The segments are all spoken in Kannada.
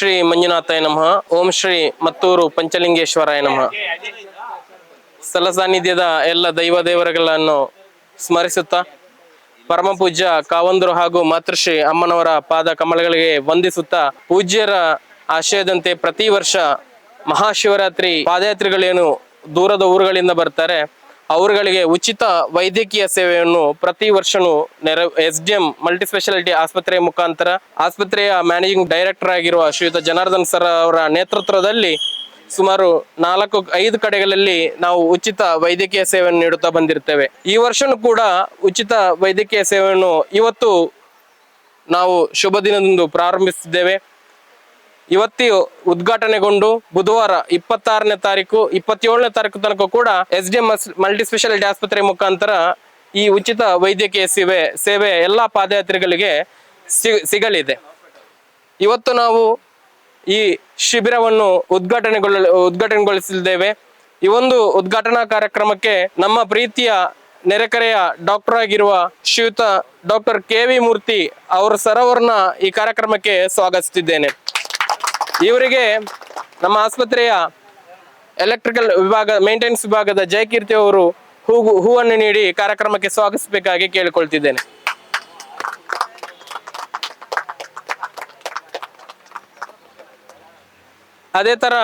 ಶ್ರೀ ಮಂಜುನಾಥಾಯ ನಮಃ. ಓಂ ಶ್ರೀ ಮತ್ತೂರು ಪಂಚಲಿಂಗೇಶ್ವರಾಯ ನಮಃ. ಸ್ಥಳ ಸಾನ್ನಿಧ್ಯದ ಎಲ್ಲ ದೈವ ದೇವರುಗಳನ್ನು ಸ್ಮರಿಸುತ್ತಾ ಪರಮ ಪೂಜ್ಯ ಕಾವಂದರು ಹಾಗೂ ಮಾತೃಶ್ರೀ ಅಮ್ಮನವರ ಪಾದ ಕಮಲಗಳಿಗೆ ವಂದಿಸುತ್ತಾ ಪೂಜ್ಯರ ಆಶಯದಂತೆ ಪ್ರತಿ ವರ್ಷ ಮಹಾಶಿವರಾತ್ರಿ ಪಾದಯಾತ್ರಿಗಳೇನು ದೂರದ ಊರುಗಳಿಂದ ಬರ್ತಾರೆ. ಅವರುಗಳಿಗೆ ಉಚಿತ ವೈದ್ಯಕೀಯ ಸೇವೆಯನ್ನು ಪ್ರತಿ ವರ್ಷನೂ ನೆರ S D M multi speciality ಆಸ್ಪತ್ರೆಯ ಮುಖಾಂತರ, ಆಸ್ಪತ್ರೆಯ ಮ್ಯಾನೇಜಿಂಗ್ ಡೈರೆಕ್ಟರ್ ಆಗಿರುವ ಶ್ರೀಯುತ ಜನಾರ್ದನ್ ಸರ್ ಅವರ ನೇತೃತ್ವದಲ್ಲಿ ಸುಮಾರು ನಾಲ್ಕು, ಐದು ಕಡೆಗಳಲ್ಲಿ ನಾವು ಉಚಿತ ವೈದ್ಯಕೀಯ ಸೇವೆಯನ್ನು ನೀಡುತ್ತಾ ಬಂದಿರ್ತೇವೆ ಈ ವರ್ಷನೂ ಕೂಡ ಉಚಿತ ವೈದ್ಯಕೀಯ ಸೇವೆಯನ್ನು ಇವತ್ತು ನಾವು ಶುಭ ದಿನದಂದು ಪ್ರಾರಂಭಿಸಿದ್ದೇವೆ ಇವತ್ತಿ ಉದ್ಘಾಟನೆಗೊಂಡು ಬುಧವಾರ ಇಪ್ಪತ್ತಾರನೇ ತಾರೀಕು, ಇಪ್ಪತ್ತೇಳನೇ ತಾರೀಕು ತನಕ ಕೂಡ S D M multi speciality ಆಸ್ಪತ್ರೆ ಮುಖಾಂತರ ಈ ಉಚಿತ ವೈದ್ಯಕೀಯ ಸೇವೆ ಸೇವೆ ಎಲ್ಲ ಪಾದಯಾತ್ರಿಗಳಿಗೆ ಸಿಗಲಿದೆ. ಇವತ್ತು ನಾವು ಈ ಶಿಬಿರವನ್ನು ಉದ್ಘಾಟನೆಗೊಳ್ಳ ಉದ್ಘಾಟನೆಗೊಳಿಸಲಿದ್ದೇವೆ ಈ ಒಂದು ಉದ್ಘಾಟನಾ ಕಾರ್ಯಕ್ರಮಕ್ಕೆ ನಮ್ಮ ಪ್ರೀತಿಯ ನೆರೆಕರೆಯ ಡಾಕ್ಟರ್ ಆಗಿರುವ ಶ್ರೀಯುತ ಡಾಕ್ಟರ್ ಕೆ ವಿ ಮೂರ್ತಿ ಅವರ ಸರವರನ್ನ ಈ ಕಾರ್ಯಕ್ರಮಕ್ಕೆ ಸ್ವಾಗತಿಸುತ್ತಿದ್ದೇನೆ. ಇವರಿಗೆ ನಮ್ಮ ಆಸ್ಪತ್ರೆಯ ಎಲೆಕ್ಟ್ರಿಕಲ್ ವಿಭಾಗ ಮೇಂಟೆನೆನ್ಸ್ ವಿಭಾಗದ ಜಯಕೀರ್ತಿ ಅವರು ಹೂ, ಹೂವನ್ನು ನೀಡಿ ಕಾರ್ಯಕ್ರಮಕ್ಕೆ ಸ್ವಾಗತಿಸಬೇಕಾಗಿ ಕೇಳಿಕೊಳ್ತಿದ್ದೇನೆ. ಅದೇ ತರ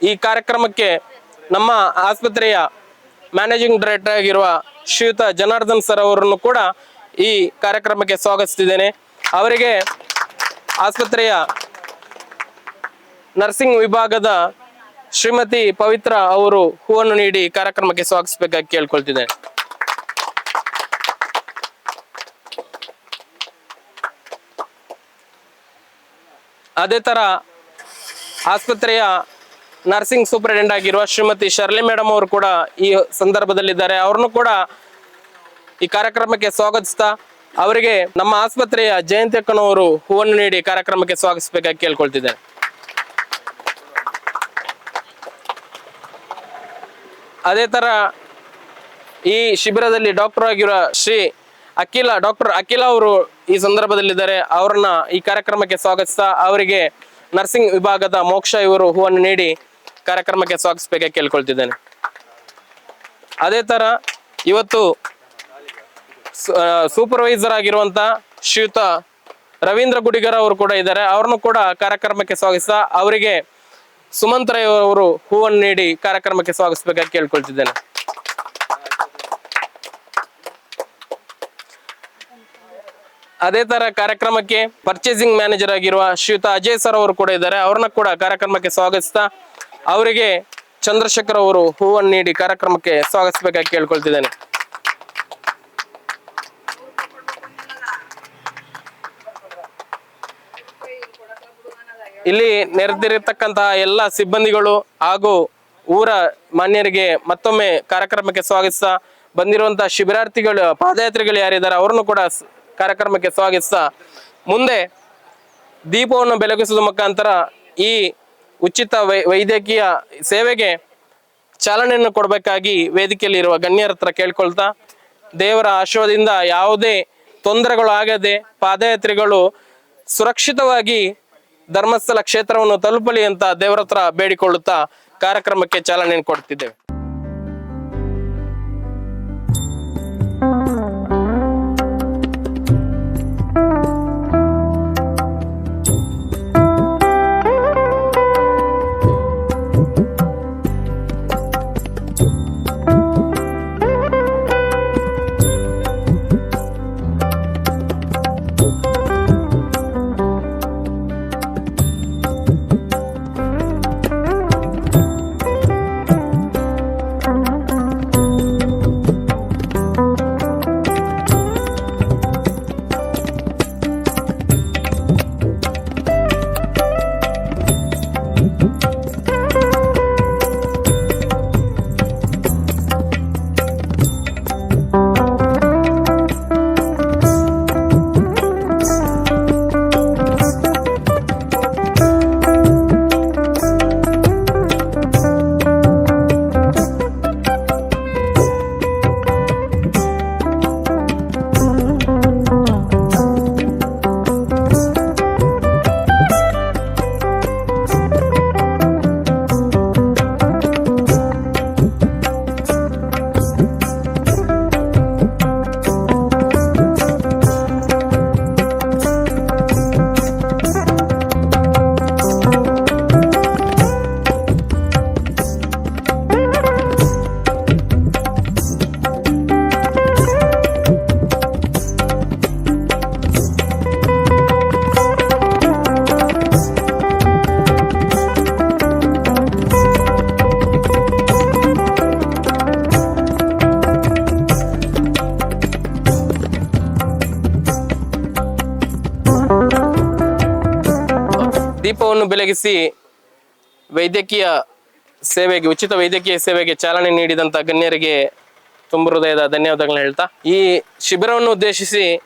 ಈ ಕಾರ್ಯಕ್ರಮಕ್ಕೆ ನಮ್ಮ ಆಸ್ಪತ್ರೆಯ ಮ್ಯಾನೇಜಿಂಗ್ ಡೈರೆಕ್ಟರ್ ಆಗಿರುವ ಶ್ರೀಯುತ ಜನಾರ್ದನ್ ಸರ್ ಅವರನ್ನು ಕೂಡ ಈ ಕಾರ್ಯಕ್ರಮಕ್ಕೆ ಸ್ವಾಗತಿಸ್ತಿದ್ದೇನೆ. ಅವರಿಗೆ ಆಸ್ಪತ್ರೆಯ ನರ್ಸಿಂಗ್ ವಿಭಾಗದ ಶ್ರೀಮತಿ ಪವಿತ್ರ ಅವರು ಹೂವನ್ನು ನೀಡಿ ಕಾರ್ಯಕ್ರಮಕ್ಕೆ ಸ್ವಾಗತಿಸಬೇಕಾಗಿ ಕೇಳ್ಕೊಳ್ತಿದ್ದೇನೆ. ಅದೇ ತರ ಆಸ್ಪತ್ರೆಯ ನರ್ಸಿಂಗ್ ಸೂಪರಿಂಟೆಂಡೆಂಟ್ ಆಗಿರುವ ಶ್ರೀಮತಿ ಶರ್ಲಿ ಮೇಡಮ್ ಅವರು ಕೂಡ ಈ ಸಂದರ್ಭದಲ್ಲಿದ್ದಾರೆ. ಅವ್ರನ್ನು ಕೂಡ ಈ ಕಾರ್ಯಕ್ರಮಕ್ಕೆ ಸ್ವಾಗತಿಸ್ತಾ ಅವರಿಗೆ ನಮ್ಮ ಆಸ್ಪತ್ರೆಯ ಜಯಂತಿ ಅಕ್ಕನವರು ಹೂವನ್ನು ನೀಡಿ ಕಾರ್ಯಕ್ರಮಕ್ಕೆ ಸ್ವಾಗತಿಸಬೇಕಾಗಿ ಕೇಳ್ಕೊಳ್ತಿದ್ದೇನೆ. ಅದೇ ತರ ಈ ಶಿಬಿರದಲ್ಲಿ ಡಾಕ್ಟರ್ ಆಗಿರುವ ಶ್ರೀ ಅಖಿಲ ಡಾಕ್ಟರ್ ಅಖಿಲ ಅವರು ಈ ಸಂದರ್ಭದಲ್ಲಿದ್ದಾರೆ. ಅವರನ್ನ ಈ ಕಾರ್ಯಕ್ರಮಕ್ಕೆ ಸ್ವಾಗತಿಸ್ತಾ ಅವರಿಗೆ ನರ್ಸಿಂಗ್ ವಿಭಾಗದ ಮೋಕ್ಷ ಇವರು ಹೂವನ್ನು ನೀಡಿ ಕಾರ್ಯಕ್ರಮಕ್ಕೆ ಸ್ವಾಗತಿಸಬೇಕೆ ಕೇಳ್ಕೊಳ್ತಿದ್ದೇನೆ. ಅದೇ ತರ ಇವತ್ತು ಸೂಪರ್ವೈಸರ್ ಆಗಿರುವಂತ ಶ್ರೀಯುತ ರವೀಂದ್ರ ಗುಡಿಗರ್ ಅವರು ಕೂಡ ಇದ್ದಾರೆ. ಅವ್ರನ್ನು ಕೂಡ ಕಾರ್ಯಕ್ರಮಕ್ಕೆ ಸ್ವಾಗತಿಸ್ತಾ ಅವರಿಗೆ ಸುಮಂತ್ ರೈ ಅವರು ಹೂವನ್ನು ನೀಡಿ ಕಾರ್ಯಕ್ರಮಕ್ಕೆ ಸ್ವಾಗತಿಸಬೇಕಾಗಿ ಕೇಳ್ಕೊಳ್ತಿದ್ದೇನೆ. ಅದೇ ತರ ಕಾರ್ಯಕ್ರಮಕ್ಕೆ ಪರ್ಚೇಸಿಂಗ್ ಮ್ಯಾನೇಜರ್ ಆಗಿರುವ ಶ್ರೀಯುತ ಅಜಯ್ ಸರ್ ಅವರು ಕೂಡ ಇದ್ದಾರೆ. ಅವ್ರನ್ನ ಕೂಡ ಕಾರ್ಯಕ್ರಮಕ್ಕೆ ಸ್ವಾಗತಿಸ್ತಾ ಅವರಿಗೆ ಚಂದ್ರಶೇಖರ್ ಅವರು ಹೂವನ್ನು ನೀಡಿ ಕಾರ್ಯಕ್ರಮಕ್ಕೆ ಸ್ವಾಗತಿಸಬೇಕಾಗಿ ಕೇಳ್ಕೊಳ್ತಿದ್ದೇನೆ. ಇಲ್ಲಿ ನೆರೆದಿರತಕ್ಕಂತಹ ಎಲ್ಲ ಸಿಬ್ಬಂದಿಗಳು ಹಾಗೂ ಊರ ಮಾನ್ಯರಿಗೆ ಮತ್ತೊಮ್ಮೆ ಕಾರ್ಯಕ್ರಮಕ್ಕೆ ಸ್ವಾಗತಿಸ್ತಾ ಬಂದಿರುವಂತಹ ಶಿಬಿರಾರ್ಥಿಗಳು, ಪಾದಯಾತ್ರಿಗಳು ಯಾರಿದ್ದಾರೆ ಅವರನ್ನು ಕೂಡ ಕಾರ್ಯಕ್ರಮಕ್ಕೆ ಸ್ವಾಗತಿಸ್ತಾ ಮುಂದೆ ದೀಪವನ್ನು ಬೆಳಗಿಸುವ ಮುಖಾಂತರ ಈ ಉಚಿತ ವೈದ್ಯಕೀಯ ಸೇವೆಗೆ ಚಾಲನೆಯನ್ನು ಕೊಡಬೇಕಾಗಿ ವೇದಿಕೆಯಲ್ಲಿ ಇರುವ ಗಣ್ಯರ ಹತ್ರ ಕೇಳ್ಕೊಳ್ತಾ ದೇವರ ಆಶೀರ್ವಾದದಿಂದ ಯಾವುದೇ ತೊಂದರೆಗಳು ಆಗದೆ ಪಾದಯಾತ್ರಿಗಳು ಸುರಕ್ಷಿತವಾಗಿ ಧರ್ಮಸ್ಥಳ ಕ್ಷೇತ್ರವನ್ನು ತಲುಪಲಿ ಅಂತ ದೇವರ ಹತ್ರ ಬೇಡಿಕೊಳ್ಳುತ್ತಾ ಕಾರ್ಯಕ್ರಮಕ್ಕೆ ಚಾಲನೆ ಕೊಡ್ತಿದ್ದೇವೆ. ದೀಪವನ್ನು ವೈದ್ಯಕೀಯ ಸೇವೆಗೆ, ಉಚಿತ ವೈದ್ಯಕೀಯ ಸೇವೆಗೆ ಚಾಲನೆ ನೀಡಿದಂಥ ಗಣ್ಯರಿಗೆ ತುಂಬ ಹೃದಯದ ಧನ್ಯವಾದಗಳನ್ನ ಹೇಳ್ತಾ. ಈ ಶಿಬಿರವನ್ನು ಉದ್ದೇಶಿಸಿ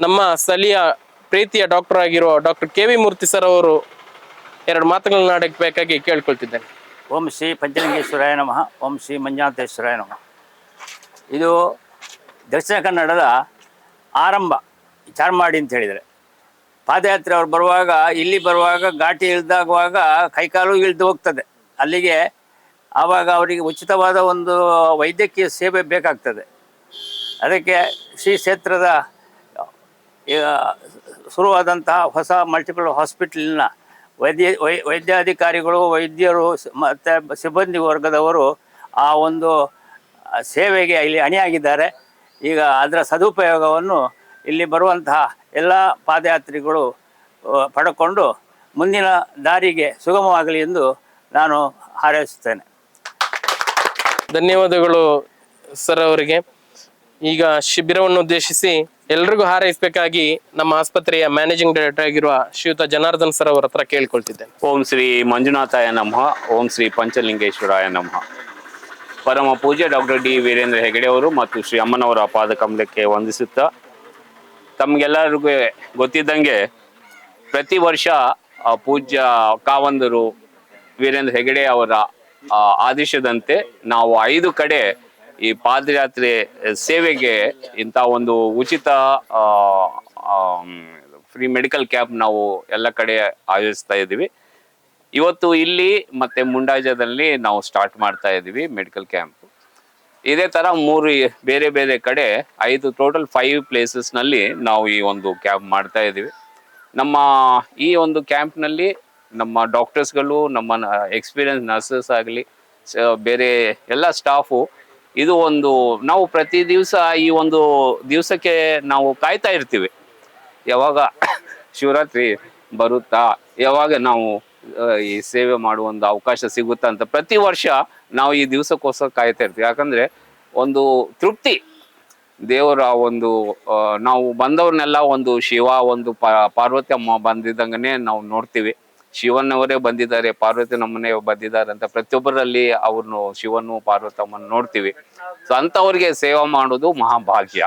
ನಮ್ಮ ಸ್ಥಳೀಯ ಪ್ರೀತಿಯ ಡಾಕ್ಟರ್ ಆಗಿರುವ doctor K V Murthy sir ಅವರು ಎರಡು ಮಾತುಗಳನ್ನ ಬೇಕಾಗಿ ಕೇಳ್ಕೊಳ್ತಿದ್ದೇನೆ. ಓಂ ಶ್ರೀ ಪಂಚಲಿಂಗೇಶ್ವರಾಯ ನಮಃ. ಓಂ ಶ್ರೀ ಮಂಜುನಾಥೇಶ್ವರಾಯ ನಮಃ. ಇದು ದಕ್ಷಿಣ ಕನ್ನಡದ ಆರಂಭ, ಚಾರ್ಮಾಡಿ ಅಂತ ಹೇಳಿದರೆ. ಪಾದಯಾತ್ರೆ ಅವ್ರು ಬರುವಾಗ, ಇಲ್ಲಿ ಬರುವಾಗ, ಘಾಟಿ ಇಳ್ದಾಗುವಾಗ ಕೈಕಾಲು ಇಳಿದು ಹೋಗ್ತದೆ. ಅಲ್ಲಿಗೆ ಆವಾಗ ಅವರಿಗೆ ಉಚಿತವಾದ ಒಂದು ವೈದ್ಯಕೀಯ ಸೇವೆ ಬೇಕಾಗ್ತದೆ. ಅದಕ್ಕೆ ಶ್ರೀ ಕ್ಷೇತ್ರದ ಶುರುವಾದಂತಹ ಹೊಸ ಮಲ್ಟಿಪಲ್ ಹಾಸ್ಪಿಟ್ಲಿನ ವೈದ್ಯ, ವೈ, ವೈದ್ಯಾಧಿಕಾರಿಗಳು, ವೈದ್ಯರು, ಮತ್ತು ಸಿಬ್ಬಂದಿ ವರ್ಗದವರು ಆ ಒಂದು ಸೇವೆಗೆ ಇಲ್ಲಿ ಅಣಿಯಾಗಿದ್ದಾರೆ. ಈಗ ಅದರ ಸದುಪಯೋಗವನ್ನು ಇಲ್ಲಿ ಬರುವಂತಹ ಎಲ್ಲ ಪಾದಯಾತ್ರಿಗಳು ಪಡ್ಕೊಂಡು ಮುಂದಿನ ದಾರಿಗೆ ಸುಗಮವಾಗಲಿ ಎಂದು ನಾನು ಹಾರೈಸುತ್ತೇನೆ. ಧನ್ಯವಾದಗಳು ಸರ್ ಅವರಿಗೆ. ಈಗ ಶಿಬಿರವನ್ನು ಉದ್ದೇಶಿಸಿ ಎಲ್ರಿಗೂ ಹಾರೈಸಬೇಕಾಗಿ ನಮ್ಮ ಆಸ್ಪತ್ರೆಯ ಮ್ಯಾನೇಜಿಂಗ್ ಡೈರೆಕ್ಟರ್ ಆಗಿರುವ ಶ್ರೀಯುತ ಜನಾರ್ದನ್ ಸರ್ ಅವರ ಹತ್ರ ಕೇಳ್ಕೊಳ್ತಿದ್ದೇನೆ. ಓಂ ಶ್ರೀ ಮಂಜುನಾಥಾಯ ನಮಃ ಓಂ ಶ್ರೀ ಪಂಚಲಿಂಗೇಶ್ವರಾಯ ನಮಃ. ಪರಮ ಪೂಜೆ ಡಾಕ್ಟರ್ ಡಿ ವೀರೇಂದ್ರ ಹೆಗಡೆ ಅವರು ಮತ್ತು ಶ್ರೀ ಅಮ್ಮನವರ ಪಾದಕಮಲಕ್ಕೆ ವಂದಿಸುತ್ತಾ ತಮಗೆಲ್ಲರಿಗೂ ಗೊತ್ತಿದ್ದಂಗೆ ಪ್ರತಿ ವರ್ಷ ಪೂಜ್ಯ ಕಾವಂದರು ವೀರೇಂದ್ರ ಹೆಗಡೆ ಅವರ ಆದೇಶದಂತೆ ನಾವು ಐದು ಕಡೆ ಈ ಪಾದಯಾತ್ರೆ ಸೇವೆಗೆ ಇಂಥ ಒಂದು ಉಚಿತ ಫ್ರೀ ಮೆಡಿಕಲ್ ಕ್ಯಾಂಪ್ ನಾವು ಎಲ್ಲ ಕಡೆ ಆಯೋಜಿಸ್ತಾ ಇದ್ದೀವಿ. ಇವತ್ತು ಇಲ್ಲಿ ಮತ್ತೆ ಮುಂಡಾಜದಲ್ಲಿ ನಾವು ಸ್ಟಾರ್ಟ್ ಮಾಡ್ತಾ ಇದ್ದೀವಿ ಮೆಡಿಕಲ್ ಕ್ಯಾಂಪ್ ಇದೇ ತರ ಮೂರು ಬೇರೆ ಬೇರೆ ಕಡೆ ಐದು ಟೋಟಲ್ ಫೈವ್ ಪ್ಲೇಸಸ್ನಲ್ಲಿ ನಾವು ಈ ಒಂದು ಕ್ಯಾಂಪ್ ಮಾಡ್ತಾ ಇದ್ದೀವಿ. ನಮ್ಮ ಈ ಒಂದು ಕ್ಯಾಂಪ್ನಲ್ಲಿ ನಮ್ಮ ಡಾಕ್ಟರ್ಸ್ಗಳು ನಮ್ಮ ಎಕ್ಸ್ಪೀರಿಯನ್ಸ್ ನರ್ಸಸ್ ಆಗಲಿ ಬೇರೆ ಎಲ್ಲ ಸ್ಟಾಫು ಇದು ಒಂದು ನಾವು ಪ್ರತಿ ದಿವಸ ಈ ಒಂದು ದಿವಸಕ್ಕೆ ನಾವು ಕಾಯ್ತಾ ಇರ್ತೀವಿ. ಯಾವಾಗ ಶಿವರಾತ್ರಿ ಬರುತ್ತಾ, ಯಾವಾಗ ನಾವು ಈ ಸೇವೆ ಮಾಡುವ ಒಂದು ಅವಕಾಶ ಸಿಗುತ್ತಾ ಅಂತ ಪ್ರತಿ ವರ್ಷ ನಾವು ಈ ದಿವಸಕ್ಕೋಸ್ಕರ ಕಾಯ್ತಾ ಇರ್ತೀವಿ. ಯಾಕಂದ್ರೆ ಒಂದು ತೃಪ್ತಿ. ದೇವರ ಒಂದು ನಾವು ಬಂದವ್ರನ್ನೆಲ್ಲ ಒಂದು ಶಿವ, ಒಂದು ಪಾರ್ವತಿ ಅಮ್ಮ ಬಂದಿದ್ದಂಗನೆ ನಾವು ನೋಡ್ತೀವಿ. ಶಿವನವರೇ ಬಂದಿದ್ದಾರೆ, ಪಾರ್ವತಿ ನಮ್ಮನೆ ಬಂದಿದ್ದಾರೆ ಅಂತ ಪ್ರತಿಯೊಬ್ಬರಲ್ಲಿ ಅವ್ರನ್ನು, ಶಿವನು ಪಾರ್ವತಮ್ಮನ ನೋಡ್ತೀವಿ. ಸೊ ಅಂಥವ್ರಿಗೆ ಸೇವೆ ಮಾಡೋದು ಮಹಾಭಾಗ್ಯ.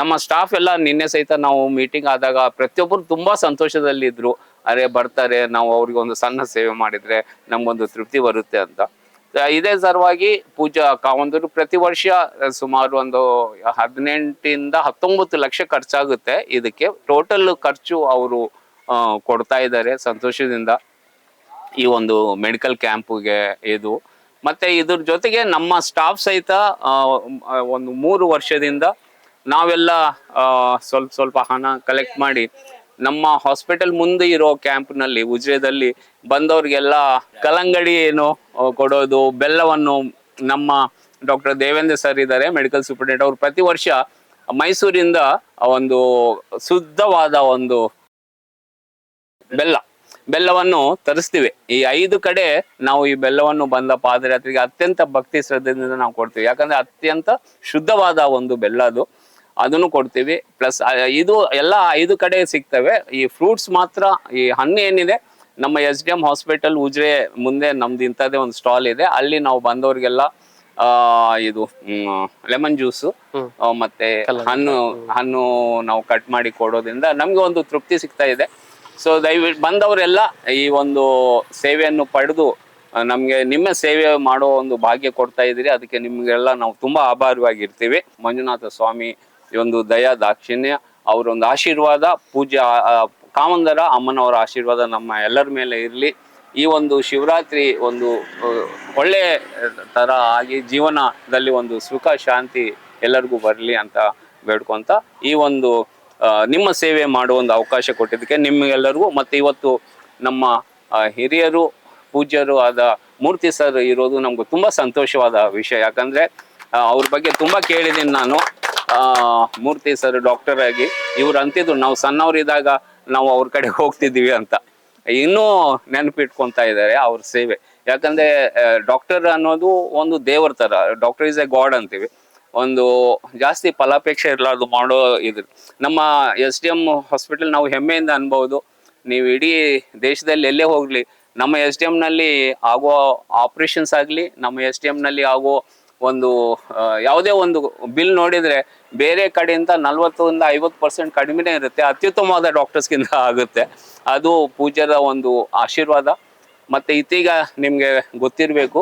ನಮ್ಮ ಸ್ಟಾಫ್ ಎಲ್ಲ ನಿನ್ನೆ ಸಹಿತ ನಾವು ಮೀಟಿಂಗ್ ಆದಾಗ ಪ್ರತಿಯೊಬ್ಬರು ತುಂಬಾ ಸಂತೋಷದಲ್ಲಿದ್ರು. ಅರೆ, ಬರ್ತಾರೆ, ನಾವು ಅವ್ರಿಗೆ ಒಂದು ಸಣ್ಣ ಸೇವೆ ಮಾಡಿದ್ರೆ ನಮ್ಗೊಂದು ತೃಪ್ತಿ ಬರುತ್ತೆ ಅಂತ. ಇದೇ ಸಲುವಾಗಿ ಪೂಜಾ ಒಂದು ಪ್ರತಿ ವರ್ಷ ಸುಮಾರು ಒಂದು ಹದಿನೆಂಟಿಂದ ಹತ್ತೊಂಬತ್ತು ಲಕ್ಷ ಖರ್ಚಾಗುತ್ತೆ. ಇದಕ್ಕೆ ಟೋಟಲ್ ಖರ್ಚು ಅವರು ಕೊಡ್ತಾ ಇದ್ದಾರೆ ಸಂತೋಷದಿಂದ. ಈ ಒಂದು ಮೆಡಿಕಲ್ ಕ್ಯಾಂಪ್ಗೆ ಇದು. ಮತ್ತೆ ಇದ್ರ ಜೊತೆಗೆ ನಮ್ಮ ಸ್ಟಾಫ್ ಸಹಿತ ಒಂದು ಮೂರು ವರ್ಷದಿಂದ ನಾವೆಲ್ಲ ಸ್ವಲ್ಪ ಸ್ವಲ್ಪ ಹಣ ಕಲೆಕ್ಟ್ ಮಾಡಿ ನಮ್ಮ ಹಾಸ್ಪಿಟಲ್ ಮುಂದೆ ಇರೋ ಕ್ಯಾಂಪ್ನಲ್ಲಿ ಉಜ್ರೆದಲ್ಲಿ ಬಂದವ್ರಿಗೆಲ್ಲ ಕಲಂಗಡಿ ಏನು ಕೊಡೋದು, ಬೆಲ್ಲವನ್ನು ನಮ್ಮ ಡಾಕ್ಟರ್ ದೇವೇಂದ್ರ ಸರ್ ಇದ್ದಾರೆ ಮೆಡಿಕಲ್ ಸೂಪರಿಂಟೆಂಡೆಂಟ್ ಅವರು ಪ್ರತಿ ವರ್ಷ ಮೈಸೂರಿಂದ ಒಂದು ಶುದ್ಧವಾದ ಒಂದು ಬೆಲ್ಲ, ಬೆಲ್ಲವನ್ನು ತರಿಸ್ತೀವಿ. ಈ ಐದು ಕಡೆ ನಾವು ಈ ಬೆಲ್ಲವನ್ನು ಬಂದ ಪಾದಯಾತ್ರೆಗೆ ಅತ್ಯಂತ ಭಕ್ತಿ ಶ್ರದ್ಧೆಯಿಂದ ನಾವು ಕೊಡ್ತೀವಿ. ಯಾಕಂದ್ರೆ ಅತ್ಯಂತ ಶುದ್ಧವಾದ ಒಂದು ಬೆಲ್ಲ ಅದು. ಅದನ್ನು ಕೊಡ್ತೀವಿ. ಪ್ಲಸ್ ಇದು ಎಲ್ಲ ಐದು ಕಡೆ ಸಿಗ್ತವೆ. ಈ ಫ್ರೂಟ್ಸ್ ಮಾತ್ರ ಈ ಹಣ್ಣು ಏನಿದೆ ನಮ್ಮ S D M hospital Ujire ಮುಂದೆ ನಮ್ದು ಇಂಥದ್ದೇ ಒಂದು ಸ್ಟಾಲ್ ಇದೆ. ಅಲ್ಲಿ ನಾವು ಬಂದವ್ರಿಗೆಲ್ಲ ಆ ಇದು ಲೆಮನ್ ಜ್ಯೂಸು ಮತ್ತೆ ಹಣ್ಣು ಹಣ್ಣು ನಾವು ಕಟ್ ಮಾಡಿ ಕೊಡೋದ್ರಿಂದ ನಮ್ಗೆ ಒಂದು ತೃಪ್ತಿ ಸಿಗ್ತಾ ಇದೆ. ಸೊ ದಯವಿಟ್ಟು ಬಂದವರೆಲ್ಲ ಈ ಒಂದು ಸೇವೆಯನ್ನು ಪಡೆದು ನಮಗೆ ನಮ್ಗೆ ನಿಮ್ಮ ಸೇವೆ ಮಾಡೋ ಒಂದು ಭಾಗ್ಯ ಕೊಡ್ತಾ ಇದ್ದೀರಿ. ಅದಕ್ಕೆ ನಿಮಗೆಲ್ಲ ನಾವು ತುಂಬಾ ಆಭಾರವಾಗಿರ್ತೀವಿ ಮಂಜುನಾಥ ಸ್ವಾಮಿ ಈ ಒಂದು ದಯಾ ದಾಕ್ಷಿಣ್ಯ, ಅವರೊಂದು ಆಶೀರ್ವಾದ, ಪೂಜ್ಯ ಕಾಮಂದರ ಅಮ್ಮನವರ ಆಶೀರ್ವಾದ ನಮ್ಮ ಎಲ್ಲರ ಮೇಲೆ ಇರಲಿ. ಈ ಒಂದು ಶಿವರಾತ್ರಿ ಒಂದು ಒಳ್ಳೆ ತರ ಆಗಿ ಜೀವನದಲ್ಲಿ ಒಂದು ಸುಖ, ಶಾಂತಿ ಎಲ್ಲರಿಗೂ ಬರಲಿ ಅಂತ ಬೇಡ್ಕೊಂತ ಈ ಒಂದು ನಿಮ್ಮ ಸೇವೆ ಮಾಡುವ ಒಂದು ಅವಕಾಶ ಕೊಟ್ಟಿದ್ದಕ್ಕೆ ನಿಮಗೆಲ್ಲರಿಗೂ, ಮತ್ತೆ ಇವತ್ತು ನಮ್ಮ ಹಿರಿಯರು, ಪೂಜ್ಯರು ಆದ ಮೂರ್ತಿ ಸರ್ ಇರೋದು ನಮ್ಗೆ ತುಂಬಾ ಸಂತೋಷವಾದ ವಿಷಯ. ಯಾಕಂದ್ರೆ ಅವ್ರ ಬಗ್ಗೆ ತುಂಬಾ ಕೇಳಿದ್ದೀನಿ ನಾನು. ಮೂರ್ತಿ ಸರ್ ಡಾಕ್ಟರ್ ಆಗಿ ಇವ್ರು ಅಂತಿದ್ರು, ನಾವು ಸಣ್ಣವರಿದ್ದಾಗ ನಾವು ಅವ್ರ ಕಡೆ ಹೋಗ್ತಿದ್ದೀವಿ ಅಂತ. ಇನ್ನೂ ನೆನಪಿಟ್ಕೊತಾ ಇದ್ದಾರೆ ಅವ್ರ ಸೇವೆ. ಯಾಕಂದ್ರೆ ಡಾಕ್ಟರ್ ಅನ್ನೋದು ಒಂದು ದೇವರ ತರ ಡಾಕ್ಟರ್ ಇಸ್ ಎ ಗಾಡ್ ಅಂತೀವಿ. ಒಂದು ಜಾಸ್ತಿ ಫಲಾಪೇಕ್ಷೆ ಇರಲಾರ್ದು ಮಾಡೋ ಇದು. ನಮ್ಮ ಎಸ್ ಡಿ ಎಂ ಹಾಸ್ಪಿಟಲ್ ನಾವು ಹೆಮ್ಮೆಯಿಂದ ಅನ್ಬೋದು. ನೀವು ಇಡೀ ದೇಶದಲ್ಲಿ ಎಲ್ಲೇ ಹೋಗ್ಲಿ, ನಮ್ಮ ಎಸ್ ಡಿ ನಲ್ಲಿ ಆಗೋ ಆಪರೇಷನ್ಸ್ ಆಗಲಿ, ನಮ್ಮ ಎಸ್ ಡಿ ನಲ್ಲಿ ಆಗೋ ಒಂದು ಯಾವುದೇ ಒಂದು ಬಿಲ್ ನೋಡಿದ್ರೆ ಬೇರೆ ಕಡೆಯಿಂದ ನಲ್ವತ್ತರಿಂದ ಐವತ್ತು ಪರ್ಸೆಂಟ್ ಕಡಿಮೆನೇ ಇರುತ್ತೆ. ಅತ್ಯುತ್ತಮವಾದ ಡಾಕ್ಟರ್ಸ್ಗಿಂತ ಆಗುತ್ತೆ. ಅದು ಪೂಜ್ಯರ ಒಂದು ಆಶೀರ್ವಾದ. ಮತ್ತೆ ಇತ್ತೀಗ ನಿಮಗೆ ಗೊತ್ತಿರಬೇಕು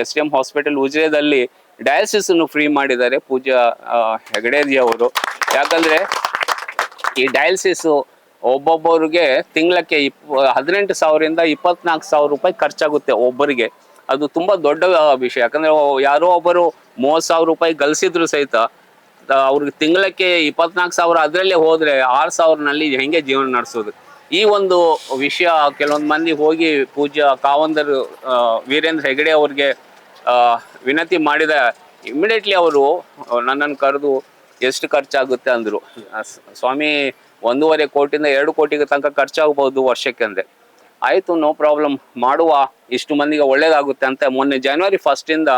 ಎಸ್ ಡಿ ಎಂ ಹಾಸ್ಪಿಟಲ್ ಉಜಿರೆದಲ್ಲಿ ಡಯಾಲಿಸಿಸನ್ನು ಫ್ರೀ ಮಾಡಿದ್ದಾರೆ ಪೂಜಾ ಆ, ಹೆಗಡೆಜಿ ಅವರು ಯಾಕಂದ್ರೆ ಈ ಡಯಾಲಿಸಿಸು ಒಬ್ಬೊಬ್ಬರಿಗೆ ತಿಂಗಳಕ್ಕೆ ಇಪ್ ಹದಿನೆಂಟು ಸಾವಿರದಿಂದ ಇಪ್ಪತ್ನಾಲ್ಕು ಸಾವಿರ ರೂಪಾಯಿ ಖರ್ಚಾಗುತ್ತೆ ಒಬ್ಬರಿಗೆ. ಅದು ತುಂಬಾ ದೊಡ್ಡ ವಿಷಯ. ಯಾಕಂದ್ರೆ ಯಾರೋ ಒಬ್ಬರು ಮೂವತ್ತು ಸಾವಿರ ರೂಪಾಯಿ ಗಳಿಸಿದ್ರು ಸಹಿತ ಅವ್ರಿಗೆ ತಿಂಗಳಕ್ಕೆ ಇಪ್ಪತ್ನಾಲ್ಕು ಸಾವಿರ ಅದರಲ್ಲೇ ಹೋದ್ರೆ ಆರು ಸಾವಿರನಲ್ಲಿ ಹೆಂಗೆ ಜೀವನ ನಡೆಸೋದು? ಈ ಒಂದು ವಿಷಯ ಕೆಲವೊಂದು ಮಂದಿ ಹೋಗಿ ಪೂಜ್ಯ ಕಾವಂದರು ವೀರೇಂದ್ರ ಹೆಗಡೆ ಅವ್ರಿಗೆ ವಿನಂತಿ ಮಾಡಿದ ಇಮಿಡಿಯೇಟ್ಲಿ ಅವರು ನನ್ನನ್ನು ಕರೆದು ಎಷ್ಟು ಖರ್ಚಾಗುತ್ತೆ ಅಂದರು. ಸ್ವಾಮಿ, ಒಂದೂವರೆ ಕೋಟಿಯಿಂದ ಎರಡು ಕೋಟಿಗೆ ತನಕ ಖರ್ಚಾಗಬಹುದು ವರ್ಷಕ್ಕೆ ಅಂದೆ. ಆಯಿತು ನೋ ಪ್ರಾಬ್ಲಮ್ ಮಾಡುವ ಇಷ್ಟು ಮಂದಿಗೆ ಒಳ್ಳೇದಾಗುತ್ತೆ ಅಂತ ಮೊನ್ನೆ ಜನವರಿ ಫಸ್ಟಿಂದ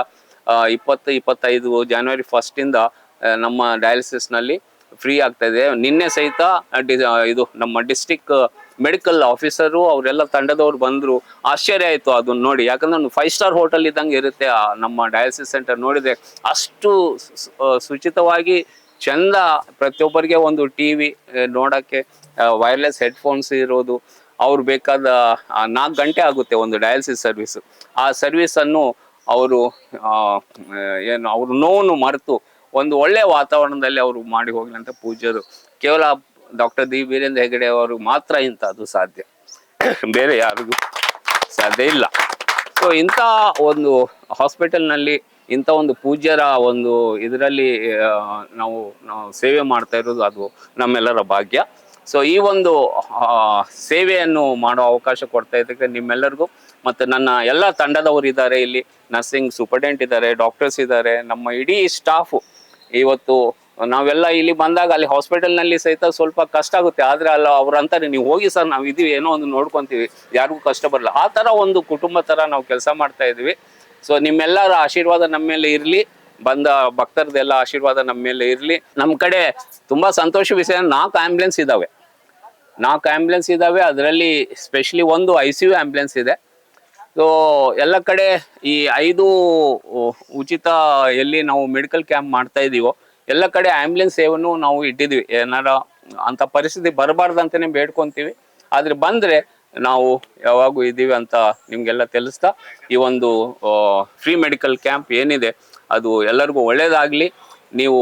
ಇಪ್ಪತ್ತು, ಇಪ್ಪತ್ತೈದು ಜನವರಿ ಫಸ್ಟಿಂದ ನಮ್ಮ ಡಯಾಲಿಸಿಸ್ನಲ್ಲಿ ಫ್ರೀ ಆಗ್ತಾ ಇದೆ. ನಿನ್ನೆ ಸಹಿತ ಡಿ- ಇದು ನಮ್ಮ ಡಿಸ್ಟಿಕ್ ಮೆಡಿಕಲ್ ಆಫೀಸರು ಅವರೆಲ್ಲ ತಂಡದವ್ರು ಬಂದರು. ಆಶ್ಚರ್ಯ ಆಯಿತು ಅದನ್ನ ನೋಡಿ. ಯಾಕಂದ್ರೆ ಒಂದು ಫೈವ್ ಸ್ಟಾರ್ ಹೋಟೆಲ್ ಇದ್ದಂಗೆ ಇರುತ್ತೆ ನಮ್ಮ ಡಯಾಲಿಸಿಸ್ ಸೆಂಟರ್ ನೋಡಿದೆ ಅಷ್ಟು ಸುಚಿತವಾಗಿ ಚಂದ ಪ್ರತಿಯೊಬ್ಬರಿಗೆ ಒಂದು ಟಿ ವಿ ನೋಡೋಕ್ಕೆ ವೈರ್ಲೆಸ್ ಹೆಡ್ಫೋನ್ಸ್ ಇರೋದು. ಅವ್ರು ಬೇಕಾದ ನಾಲ್ಕು ಗಂಟೆ ಆಗುತ್ತೆ ಒಂದು ಡಯಾಲಿಸಿಸ್ ಸರ್ವಿಸ್ ಆ ಸರ್ವಿಸನ್ನು ಅವರು ಏನು, ಅವರು ನೋವನ್ನು ಮರೆತು ಒಂದು ಒಳ್ಳೆಯ ವಾತಾವರಣದಲ್ಲಿ ಅವರು ಮಾಡಿ ಹೋಗ್ಲಿ ಅಂತ ಪೂಜ್ಯರು. ಕೇವಲ ಡಾಕ್ಟರ್ ದಿ ವೀರೇಂದ್ರ ಹೆಗಡೆ ಅವರು ಮಾತ್ರ ಇಂಥದ್ದು ಸಾಧ್ಯ. ಬೇರೆ ಯಾರಿಗೂ ಸಾಧ್ಯ ಇಲ್ಲ. ಸೊ ಇಂಥ ಒಂದು ಹಾಸ್ಪಿಟಲ್ನಲ್ಲಿ ಇಂಥ ಒಂದು ಪೂಜ್ಯರ ಒಂದು ಇದರಲ್ಲಿ ನಾವು ನಾವು ಸೇವೆ ಮಾಡ್ತಾ ಇರೋದು ಅದು ನಮ್ಮೆಲ್ಲರ ಭಾಗ್ಯ. ಸೊ ಈ ಒಂದು ಸೇವೆಯನ್ನು ಮಾಡೋ ಅವಕಾಶ ಕೊಡ್ತಾ ಇದ್ದಕ್ಕೆ ನಿಮ್ಮೆಲ್ಲರಿಗೂ ಮತ್ತು ನನ್ನ ಎಲ್ಲ ತಂಡದವರು ಇದ್ದಾರೆ ಇಲ್ಲಿ. ನರ್ಸಿಂಗ್ ಸೂಪರ್ಡೆಂಟ್ ಇದ್ದಾರೆ, ಡಾಕ್ಟರ್ಸ್ ಇದ್ದಾರೆ, ನಮ್ಮ ಇಡೀ ಸ್ಟಾಫು. ಇವತ್ತು ನಾವೆಲ್ಲ ಇಲ್ಲಿ ಬಂದಾಗ ಅಲ್ಲಿ ಹಾಸ್ಪಿಟಲ್ನಲ್ಲಿ ಸಹಿತ ಸ್ವಲ್ಪ ಕಷ್ಟ ಆಗುತ್ತೆ. ಆದರೆ ಅಲ್ಲ, ಅವ್ರು ಅಂತಾರೆ, ನೀವು ಹೋಗಿ ಸರ್, ನಾವು ಇದೀವಿ, ಏನೋ ಒಂದು ನೋಡ್ಕೊತೀವಿ. ಯಾರಿಗೂ ಕಷ್ಟ ಬರಲ್ಲ. ಆ ಥರ ಒಂದು ಕುಟುಂಬ ಥರ ನಾವು ಕೆಲಸ ಮಾಡ್ತಾ ಇದ್ವಿ ಸೊ ನಿಮ್ಮೆಲ್ಲರ ಆಶೀರ್ವಾದ ನಮ್ಮ ಮೇಲೆ ಇರಲಿ. ಬಂದ ಭಕ್ತರದೆಲ್ಲ ಆಶೀರ್ವಾದ ನಮ್ಮ ಮೇಲೆ ಇರಲಿ. ನಮ್ಮ ಕಡೆ ತುಂಬ ಸಂತೋಷ ವಿಷಯ, ನಾಲ್ಕು ಆಂಬ್ಯುಲೆನ್ಸ್ ಇದ್ದಾವೆ ನಾಲ್ಕು ಆ್ಯಂಬುಲೆನ್ಸ್ ಇದ್ದಾವೆ ಅದರಲ್ಲಿ ಸ್ಪೆಷಲಿ ಒಂದು ಐ ಸಿ ಯು ಆ್ಯಂಬುಲೆನ್ಸ್ ಇದೆ. ಸೊ ಎಲ್ಲ ಕಡೆ ಈ ಐದು ಉಚಿತ ಎಲ್ಲಿ ನಾವು ಮೆಡಿಕಲ್ ಕ್ಯಾಂಪ್ ಮಾಡ್ತಾ ಇದ್ದೀವೋ ಎಲ್ಲ ಕಡೆ ಆ್ಯಂಬುಲೆನ್ಸ್ ಸೇವೆಯನ್ನು ನಾವು ಇಟ್ಟಿದ್ವಿ. ಏನಾರ ಅಂಥ ಪರಿಸ್ಥಿತಿ ಬರಬಾರ್ದಂತಾನೆ ಬೇಡ್ಕೊತೀವಿ. ಆದ್ರೆ ಬಂದರೆ ನಾವು ಯಾವಾಗೂ ಇದ್ದೀವಿ ಅಂತ ನಿಮಗೆಲ್ಲ ತಿಳಿಸ್ತಾ, ಈ ಒಂದು ಫ್ರೀ ಮೆಡಿಕಲ್ ಕ್ಯಾಂಪ್ ಏನಿದೆ ಅದು ಎಲ್ಲರಿಗೂ ಒಳ್ಳೇದಾಗ್ಲಿ. ನೀವು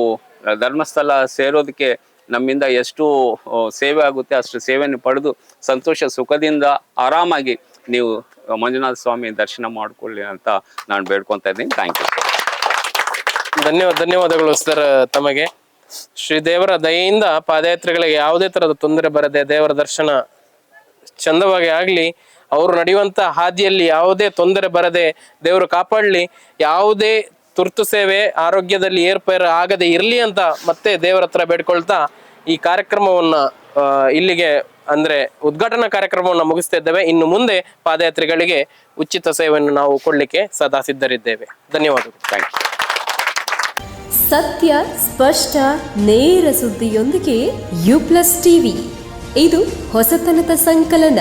ಧರ್ಮಸ್ಥಳ ಸೇರೋದಕ್ಕೆ ನಮ್ಮಿಂದ ಎಷ್ಟು ಸೇವೆ ಆಗುತ್ತೆ, ಅಷ್ಟು ಸೇವೆಯನ್ನು ಪಡೆದು ಸಂತೋಷ, ಸುಖದಿಂದ ಆರಾಮಾಗಿ ನೀವು ಮಂಜುನಾಥ ಸ್ವಾಮಿ ದರ್ಶನ ಮಾಡಿಕೊಳ್ಳಿ ಅಂತ ನಾನು ಬೇಡ್ಕೊತಾ ಇದ್ದೀನಿ. ಥ್ಯಾಂಕ್ ಯು ಧನ್ಯವಾದ, ಧನ್ಯವಾದಗಳು ಸರ್ ತಮಗೆ. ಶ್ರೀ ದೇವರ ದಯೆಯಿಂದ ಪಾದಯಾತ್ರೆಗಳಿಗೆ ಯಾವುದೇ ತರದ ತೊಂದರೆ ಬರದೆ ದೇವರ ದರ್ಶನ ಚಂದವಾಗಿ ಆಗ್ಲಿ. ಅವರು ನಡೆಯುವಂತ ಹಾದಿಯಲ್ಲಿ ಯಾವುದೇ ತೊಂದರೆ ಬರದೆ ದೇವರು ಕಾಪಾಡಲಿ. ಯಾವುದೇ ತುರ್ತು ಸೇವೆ ಆರೋಗ್ಯದಲ್ಲಿ ಏರ್ಪೇರು ಆಗದೆ ಇರಲಿ ಅಂತ ಮತ್ತೆ ದೇವರ ಹತ್ರ ಬೇಡ್ಕೊಳ್ತಾ ಈ ಕಾರ್ಯಕ್ರಮವನ್ನ ಇಲ್ಲಿಗೆ ಅಂದ್ರೆ ಉದ್ಘಾಟನಾ ಕಾರ್ಯಕ್ರಮವನ್ನು ಮುಗಿಸ್ತಾ ಇದ್ದೇವೆ. ಇನ್ನು ಮುಂದೆ ಪಾದಯಾತ್ರಿಗಳಿಗೆ ಉಚಿತ ಸೇವೆಯನ್ನು ನಾವು ಕೊಡಲಿಕ್ಕೆ ಸದಾ ಸಿದ್ಧರಿದ್ದೇವೆ. ಧನ್ಯವಾದಗಳು. ಥ್ಯಾಂಕ್ ಯು ಸತ್ಯ ಸ್ಪಷ್ಟ ನೇರ ಸುದ್ದಿಯೊಂದಿಗೆ ಯು ಪ್ಲಸ್ ಟಿವಿ. ಇದು ಹೊಸತನದ ಸಂಕಲನ.